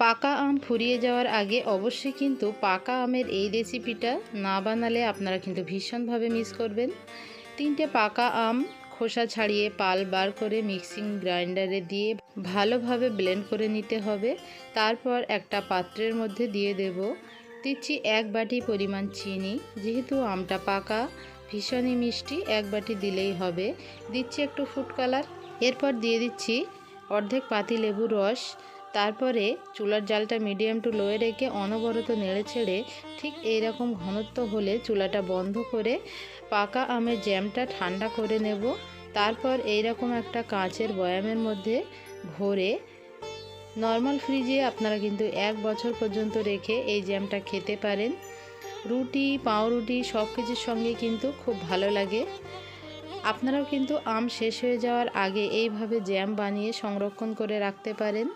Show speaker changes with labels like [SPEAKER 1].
[SPEAKER 1] পাকা আম ফুরিয়ে যাওয়ার আগে অবশ্যই কিন্তু পাকা আমের এই রেসিপিটা না বানালে আপনারা কিন্তু ভীষণভাবে মিস করবেন। তিনটে পাকা আম খোসা ছাড়িয়ে পাল বার করে মিক্সিং গ্রাইন্ডারে দিয়ে ভালোভাবে ব্লেন্ড করে নিতে হবে। তারপর একটা পাত্রের মধ্যে দিয়ে দেব দিচ্ছি এক বাটি পরিমাণ চিনি। যেহেতু আমটা পাকা, ভীষণই মিষ্টি, এক বাটি দিলেই হবে। দিচ্ছি একটু ফুড কালার এরপর দিয়ে দিচ্ছি অর্ধেক পাতি লেবু রস তারপরে চুলার জালটা মিডিয়াম টু লোয়ে রেখে অনবরত নেড়ে ছেড়ে ঠিক এইরকম ঘনত্ব হলে চুলাটা বন্ধ করে পাকা আমের জ্যামটা ঠান্ডা করে নেব। তারপর এইরকম একটা কাঁচের বয়ামের মধ্যে ভরে নর্মাল ফ্রিজে আপনারা কিন্তু এক বছর পর্যন্ত রেখে এই জ্যামটা খেতে পারেন। রুটি, পাউরুটি সব কিছুর সঙ্গে কিন্তু খুব ভালো লাগে। আপনারাও কিন্তু আম শেষ হয়ে যাওয়ার আগে এইভাবে জ্যাম বানিয়ে সংরক্ষণ করে রাখতে পারেন।